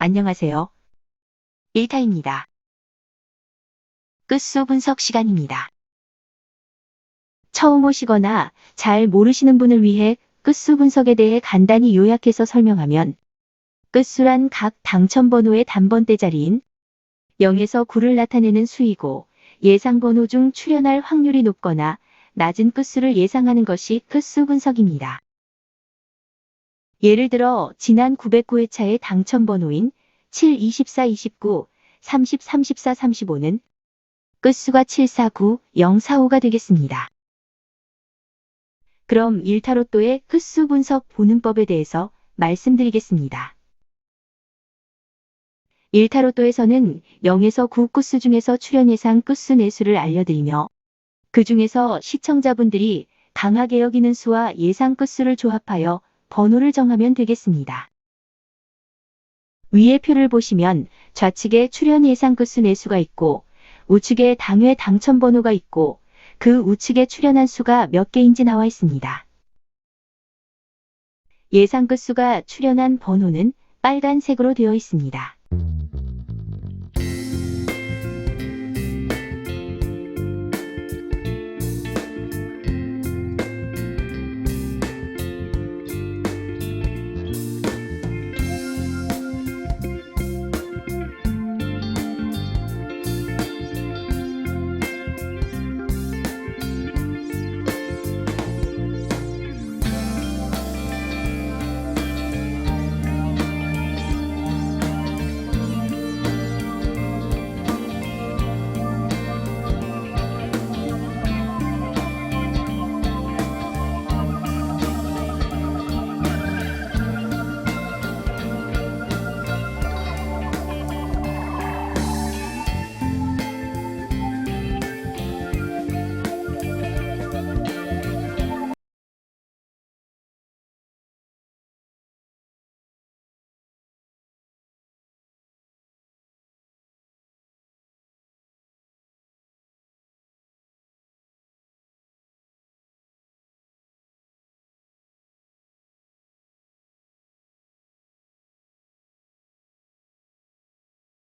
안녕하세요. 1타입니다. 끝수 분석 시간입니다. 처음 오시거나 잘 모르시는 분을 위해 끝수 분석에 대해 간단히 요약해서 설명하면 끝수란 각 당첨번호의 단번대 자리인 0에서 9를 나타내는 수이고 예상번호 중 출현할 확률이 높거나 낮은 끝수를 예상하는 것이 끝수 분석입니다. 예를 들어 지난 909회차의 당첨번호인 7, 24, 29, 30, 34, 35는 끝수가 749, 045가 되겠습니다. 그럼 1타로또의 끝수 분석 보는 법에 대해서 말씀드리겠습니다. 1타로또에서는 0에서 9 끝수 중에서 출현 예상 끝수 내수를 알려드리며 그 중에서 시청자분들이 강하게 여기는 수와 예상 끝수를 조합하여 번호를 정하면 되겠습니다. 위의 표를 보시면 좌측에 출현 예상 끝수 내수가 있고 우측에 당회 당첨 번호가 있고 그 우측에 출현한 수가 몇 개인지 나와 있습니다. 예상 끝수가 출현한 번호는 빨간색으로 되어 있습니다.